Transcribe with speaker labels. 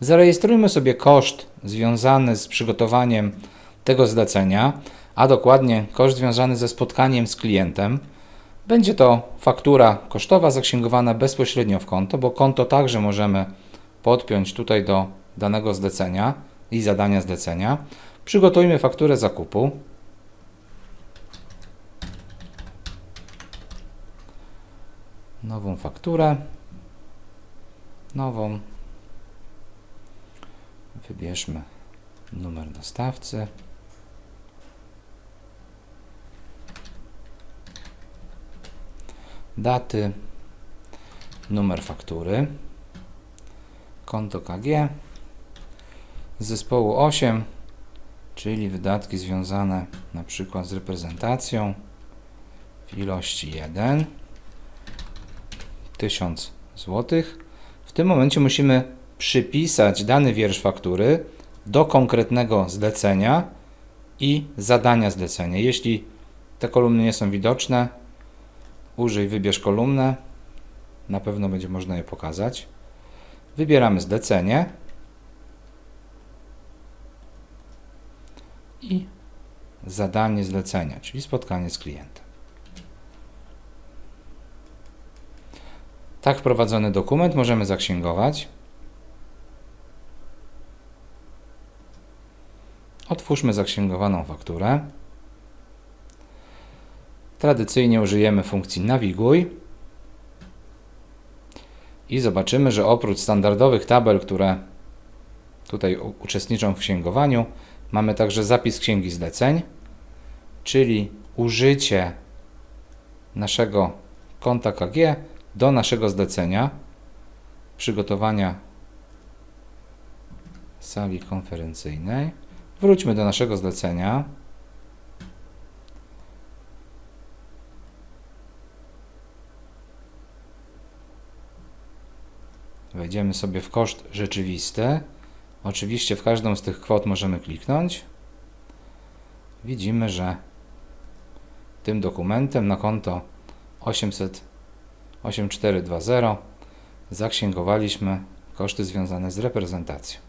Speaker 1: Zarejestrujmy sobie koszt związany z przygotowaniem tego zlecenia, a dokładnie koszt związany ze spotkaniem z klientem. Będzie to faktura kosztowa zaksięgowana bezpośrednio w konto, bo konto także możemy podpiąć tutaj do danego zlecenia i zadania zlecenia. Przygotujmy fakturę zakupu. Nową fakturę. Nową. Wybierzmy numer dostawcy. Daty. Numer faktury. Konto KG. Zespołu 8, czyli wydatki związane na przykład z reprezentacją w ilości 1. 1000 zł. W tym momencie musimy przypisać dany wiersz faktury do konkretnego zlecenia i zadania zlecenia. Jeśli te kolumny nie są widoczne, użyj wybierz kolumnę. Na pewno będzie można je pokazać. Wybieramy zlecenie i zadanie zlecenia, czyli spotkanie z klientem. Tak wprowadzony dokument możemy zaksięgować. Otwórzmy zaksięgowaną fakturę. Tradycyjnie użyjemy funkcji nawiguj i zobaczymy, że oprócz standardowych tabel, które tutaj uczestniczą w księgowaniu, mamy także zapis księgi zleceń, czyli użycie naszego konta KG do naszego zlecenia przygotowania sali konferencyjnej. Wróćmy do naszego zlecenia. Wejdziemy sobie w koszt rzeczywisty. Oczywiście w każdą z tych kwot możemy kliknąć. Widzimy, że tym dokumentem na konto 800 8420 zaksięgowaliśmy koszty związane z reprezentacją.